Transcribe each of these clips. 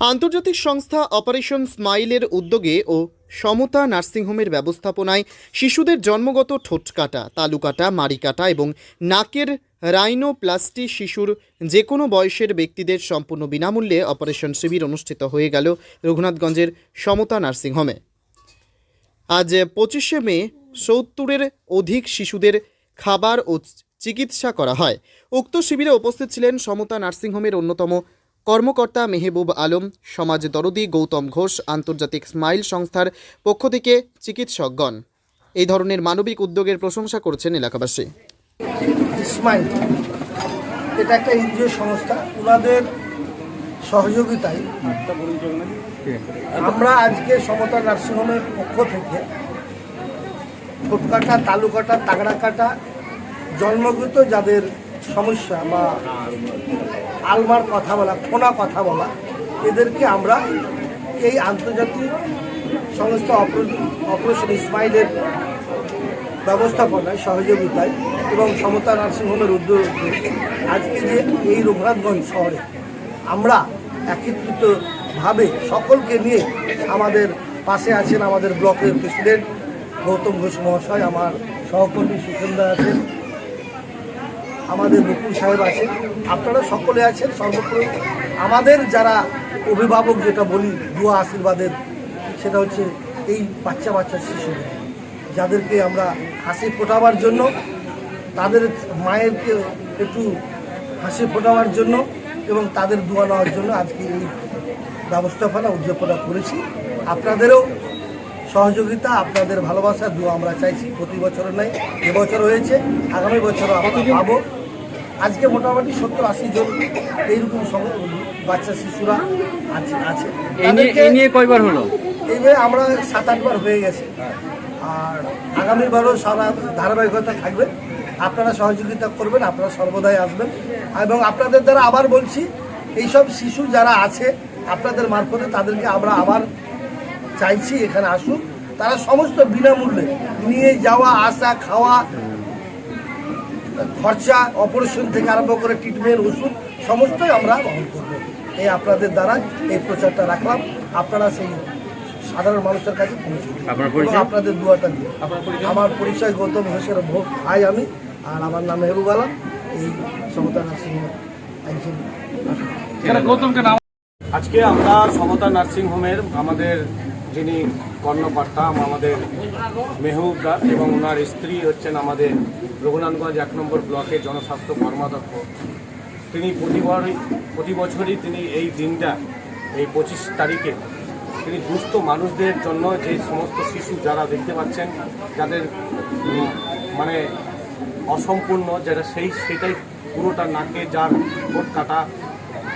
আন্তর্জাতিক সংস্থা অপারেশন স্মাইলের উদ্যোগে ও সমতা নার্সিংহোমের ব্যবস্থাপনায় শিশুদের জন্মগত ঠোঁট কাটা, তালু কাটা, মাড়ি কাটা এবং নাকের রাইনোপ্লাস্টি শিশুর যে কোনো বয়সের ব্যক্তিদের সম্পূর্ণ বিনামূল্যে অপারেশন শিবির অনুষ্ঠিত হয়ে গেল রঘুনাথগঞ্জের সমতা নার্সিংহোমে আজ পঁচিশে মে সত্তরের অধিক শিশুদের খাবার ও চিকিৎসা করা হয়। উক্ত শিবিরে উপস্থিত ছিলেন সমতা নার্সিংহোমের অন্যতম কর্মকর্তা মেহবুব আলম, সমাজ দরদি গৌতম ঘোষ, আন্তর্জাতিক স্মাইল সংস্থার পক্ষ থেকে চিকিৎসকগণ। এই ধরনের মানবিক উদ্যোগের প্রশংসা করছেন এলাকাবাসী। স্মাইল, এটা একটা এনজিও সংস্থা। ওনাদের সহযোগিতায় আমরা আজকে সমতা নার্সিংহোমের পক্ষ থেকে ঠোঁট কাটা তালু কাটা জন্মগত যাদের সমস্যা বা আলমার কথা বলা ফোনা কথা বলা, এদেরকে আমরা এই আন্তর্জাতিক সংস্থা অপারে- অপারেশন ইসমাইলের ব্যবস্থাপনায় সহযোগিতায় এবং সমতা নার্সিংহোমের উদ্যোগে আজকে যে এই রঘুনাথগঞ্জ শহরে আমরা একত্রিতভাবে সকলকে নিয়ে আমাদের পাশে আছেন আমাদের ব্লকের প্রেসিডেন্ট গৌতম ঘোষ মহাশয়, আমার সহকর্মী সুখেন্দা আছেন আমাদের মুকুল সাহেব আছেন। আপনারা সকলে আছেন, সর্বোপরি আমাদের যারা অভিভাবক যেটা বলি, দুয়া আশীর্বাদের, সেটা হচ্ছে এই বাচ্চা বাচ্চা শিশু যাদেরকে আমরা হাসি ফোটাবার জন্য, তাদের মায়েরকে একটু হাসি ফোটাবার জন্য এবং তাদের দোয়া নেওয়ার জন্য আজকে এই ব্যবস্থাপনা উদ্যাপনা করেছি। আপনাদেরও সহযোগিতা, আপনাদের ভালোবাসা, দোয়া আমরা চাইছি। প্রতি বছর নাই এবছর হয়েছে, আগামী বছরও আমরা পাবো। আজকে মোটামুটি সত্তর আশি জন এইরকম সম- বাচ্চা শিশুরা আছে আছে। নিয়ে কয়বার হলো? এইভাবে আমরা সাত আটবার হয়ে গেছে। আর আগামীবারও সারা ধারাবাহিকতা থাকবে। আপনারা সহযোগিতা করবেন আপনারা সর্বদাই আসবেন। এবং আপনাদের দ্বারা আবার বলছি এইসব শিশু যারা আছে আপনাদের মারফতে তাদেরকে আমরা আবার চাইছি এখানে আসুক। তারা সমস্ত বিনামূল্যে নিয়ে যাওয়া আসা খাওয়া খরচা অপারেশন থেকে আরম্ভ করে ট্রিটমেন্ট ওষুধ সমস্তই আমরা বহন করব। এই আপনাদের দ্বারা এই প্রচারটা রাখলাম। আপনারা সেই সাধারণ মানুষের কাছে পৌঁছে? আপনাদের দুয়াটা দিয়ে। আমার পরিচয় গৌতম ঘোষের ভোগ ভাই আমি আর আমার নাম মেহরুব আলম। এই সমতা নার্সিং একজন আজকে আমরা সমতা নার্সিং হোমের আমাদের যিনি কর্ণকর্তা আমাদের মেহবুবদা এবং ওনার স্ত্রী হচ্ছেন আমাদের রঘুনাথগঞ্জ এক নম্বর ব্লকের জনস্বাস্থ্য কর্মাধ্যক্ষ। তিনি প্রতিবারই প্রতি বছরই তিনি এই দিনটা, এই পঁচিশ তারিখে তিনি দুস্থ মানুষদের জন্য যে সমস্ত শিশু যারা দেখতে পাচ্ছেন, যাদের মানে অসম্পূর্ণ যেটা সেই, সেটাই পুরোটা নাকে, যার কাটা,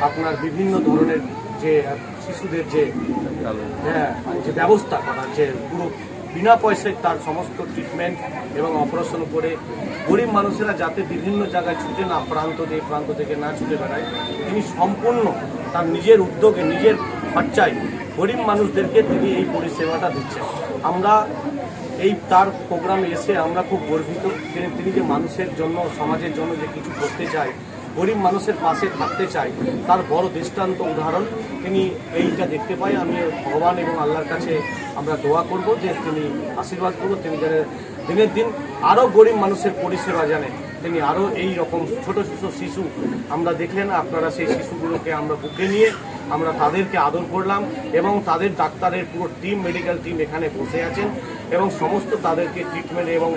আপনার বিভিন্ন ধরনের যে শিশুদের যে হ্যাঁ যে ব্যবস্থা করা যে পুরো বিনা পয়সায় তার সমস্ত ট্রিটমেন্ট এবং অপারেশন করে গরিব মানুষেরা যাতে বিভিন্ন জায়গায় ছুটে না, প্রান্ত দিয়ে প্রান্ত থেকে না ছুটে বেড়ায়, তিনি সম্পূর্ণ তার নিজের উদ্যোগে, নিজের খরচায় গরিব মানুষদেরকে তিনি এই পরিষেবাটা দিচ্ছেন। আমরা এই তার প্রোগ্রামে এসে আমরা খুব গর্বিত তিনি যে মানুষের জন্য, সমাজের জন্য যে কিছু করতে চায় গরিব মানুষের পাশে থাকতে চায় তার বড় দৃষ্টান্ত উদাহরণ তিনি এইটা দেখতে পাই। আমি ভগবান এবং আল্লাহর কাছে আমরা দোয়া করব যে তিনি আশীর্বাদ করব তিনি যেন দিনের দিন আরও গরিব মানুষের পরিষেবা জানে। তিনি আরও এই রকম ছোট ছোট শিশু আমরা দেখলেন, আপনারা সেই শিশুগুলোকে আমরা বুকে নিয়ে আমরা তাদেরকে আদর করলাম এবং তাদের ডাক্তারের পুরো টিম মেডিকেল টিম এখানে বসে আছেন। এবং সমস্ত তাদেরকে ট্রিটমেন্ট এবং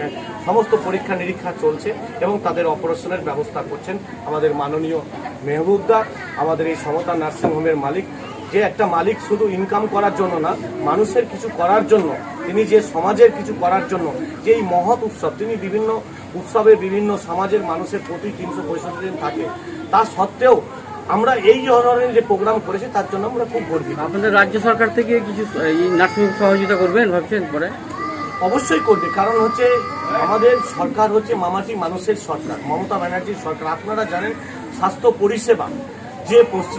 সমস্ত পরীক্ষা নিরীক্ষা চলছে এবং তাদের অপারেশনের ব্যবস্থা করছেন আমাদের মাননীয় মেহবুবদা আমাদের এই সমতা নার্সিংহোমের মালিক। যে একটা মালিক শুধু ইনকাম করার জন্য না, মানুষের কিছু করার জন্য, তিনি যে সমাজের কিছু করার জন্য, যে এই মহৎ উৎসব, তিনি বিভিন্ন উৎসবে বিভিন্ন সমাজের মানুষের প্রতি তিনশো পঁয়ষট্টি দিন থাকে, তা সত্ত্বেও আমরা এই ধরনের যে প্রোগ্রাম করেছি, তার জন্য আমরা খুব গর্বিত। আপনাদের রাজ্য সরকার থেকে কিছু নার্সিং সহযোগিতা করবেন, ভাবছেন পরে? অবশ্যই করবে। কারণ হচ্ছে আমাদের সরকার হচ্ছে মামাটি মানুষের সরকার, মমতা ব্যানার্জির সরকার। আপনারা জানেন স্বাস্থ্য পরিষেবা যে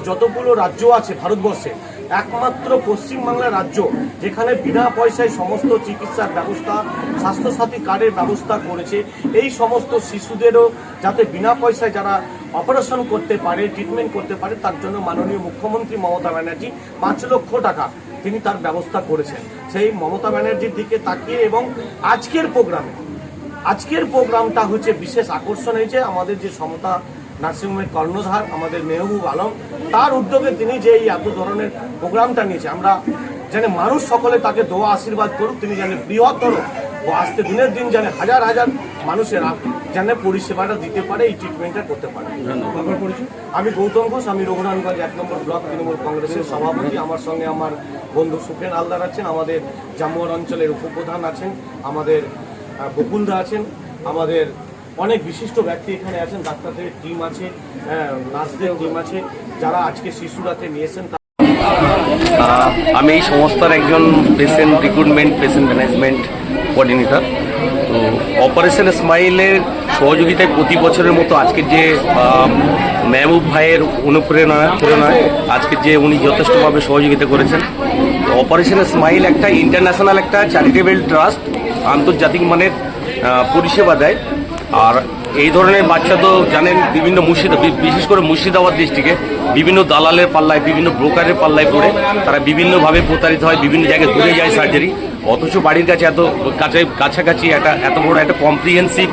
যতগুলো রাজ্য আছে ভারতবর্ষে, একমাত্র পশ্চিমবাংলা রাজ্য যেখানে বিনা পয়সায় সমস্ত চিকিৎসার ব্যবস্থা, স্বাস্থ্যসাথী কার্ডের ব্যবস্থা করেছে, এই সমস্ত শিশুদেরও যাতে বিনা পয়সায় যারা অপারেশন করতে পারে, ট্রিটমেন্ট করতে পারে, তার জন্য মাননীয় মুখ্যমন্ত্রী মমতা ব্যানার্জি পাঁচ লক্ষ টাকা তিনি তার ব্যবস্থা করেছেন। সেই মমতা ব্যানার্জির দিকে তাকিয়ে এবং আজকের প্রোগ্রামে, আজকের প্রোগ্রামটা হচ্ছে বিশেষ আকর্ষণ হয়েছে আমাদের যে সমতা নার্সিংহোমের কর্ণধার আমাদের মেহবুব আলম, তার উদ্যোগে তিনি যে এই এত ধরনের প্রোগ্রামটা নিয়েছে। আমরা যেন মানুষ সকলে তাকে দোয়া আশীর্বাদ করুক, তিনি যেন বৃহত্তর ও আজকে দিনের দিন যেন হাজার হাজার মানুষেরা যেন পরিষেবাটা দিতে পারে এই ট্রিটমেন্টটা করতে পারে। আমি গৌতম ঘোষ আমি রঘুনাথগঞ্জ এক নম্বর ব্লক তৃণমূল কংগ্রেসের সভাপতি। আমার সঙ্গে আমার বন্ধু সুখেন আলদার আছেন আমাদের জামুয়ার অঞ্চলের উপপ্রধান আছেন আমাদের বকুলদা আছেন আমাদের অনেক বিশিষ্ট ব্যক্তি এখানে আছেন ডাক্তারদের টিম আছে হ্যাঁ, নার্সদের টিম আছে যারা আজকে শিশুরাতে নিয়েছেন আমি এই সংস্থার একজন patient recruitment patient management coordinator তো অপারেশন স্মাইলের সহযোগিতায় প্রতি বছরের মতো আজকের যে মেহবুব ভাইয়ের অনুপ্রেরণা, প্রেরণায় আজকের যে উনি যথেষ্টভাবে সহযোগিতা করেছেন। অপারেশন স্মাইল একটা ইন্টারন্যাশনাল একটা চ্যারিটেবল ট্রাস্ট আন্তর্জাতিক মানের পরিষেবা দেয়। আর এই ধরনের বাচ্চা তো জানেন বিভিন্ন মুর্শিদা বিশেষ করে মুর্শিদাবাদ ডিস্ট্রিক্টে বিভিন্ন দালালের পাল্লায়, বিভিন্ন ব্রোকারের পাল্লায় পড়ে তারা বিভিন্নভাবে প্রতারিত হয়, বিভিন্ন জায়গায় দূরে যায় সার্জারি অথচ বাড়ির কাছে এত কাছে, কাছাকাছি একটা, এত বড় একটা কম্প্রিহেন্সিভ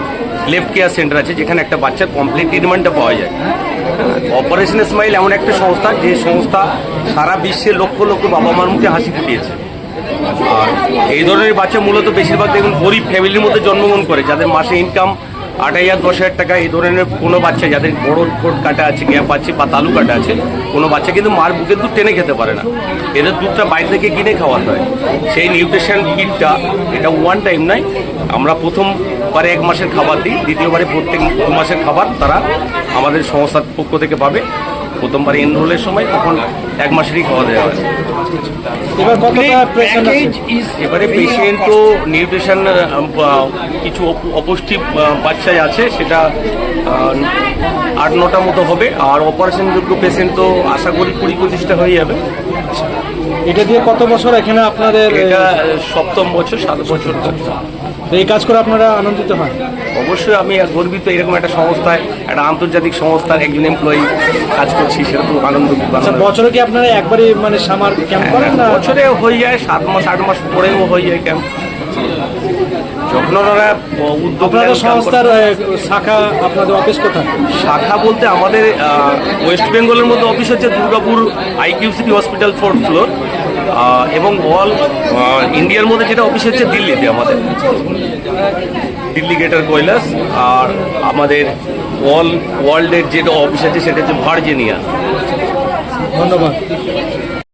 লেফট কেয়ার সেন্টার আছে, যেখানে একটা বাচ্চার কমপ্লিট ট্রিটমেন্টটা পাওয়া যায়। অপারেশন স্মাইল এমন একটা সংস্থা, যে সংস্থা সারা বিশ্বের লক্ষ লক্ষ বাবা মার মুখে হাসি ফুটিয়েছে। আর এই ধরনের বাচ্চা মূলত বেশিরভাগ দেখুন গরিব ফ্যামিলির মধ্যে জন্মগ্রহণ করে, যাদের মাসে ইনকাম আট হাজার দশ হাজার টাকা এই ধরনের কোনো বাচ্চা, যাদের বড় ঠোঁট কাটা আছে গ্যাপ আছে বা তালু কাটা আছে, কোনো বাচ্চা কিন্তু মার বুকের দুধ টেনে খেতে পারে না। এদের দুধটা বাইরে থেকে কিনে খাওয়াতে হয়। সেই নিউট্রিশন কিটটা এটা ওয়ান টাইম নয় আমরা প্রথমবারে এক মাসের খাবার দিই, দ্বিতীয়বারে প্রত্যেক দু মাসের খাবার তারা আমাদের সংস্থার পক্ষ থেকে পাবে। প্রথমবার এনরোলের সময় তখন এক মাসেরই খাওয়া দেওয়া হয় এবার কতটা এবারে পেশেন্ট তো নিউট্রিশন কিছু অপ- অপুষ্টি বাচ্চায় আছে সেটা আট নটা মতো হবে আর অপারেশন যোগ্য পেশেন্ট তো আশা করি কুড়ি পঁচিশটা হয়ে যাবে। এটা দিয়ে কত বছর এখানে আপনাদের এটা সপ্তম বছর সাত বছর এই কাজ করে আপনারা আনন্দিত হন? অবশ্যই আমি গর্বিত এরকম একটা সংস্থায় একটা আন্তর্জাতিক সংস্থার একজন এমপ্লয়ি কাজ করছি সেটা তো আনন্দ। আচ্ছা। বছরে কি আপনারা একবারই মানে সামার ক্যাম্প করেন না? বছরে হয়ে যায় সাত মাস আট মাস পরেও হয়ে যায় ক্যাম্প যখন ওনারা উদ্যোগ। সংস্থার শাখা আপনাদের অফিস কোথায়? শাখা বলতে আমাদের ওয়েস্ট বেঙ্গলের মধ্যে অফিস হচ্ছে Durgapur IQ City hospital fourth floor এবং অল ইন্ডিয়ার মধ্যে যেটা অফিস হচ্ছে দিল্লিতে আমাদের। দিল্লি গেটার কৈলাস আর আমাদের অল ওয়ার্ল্ডের যেটা অফিস আছে সেটা হচ্ছে ভার্জিনিয়া। ধন্যবাদ।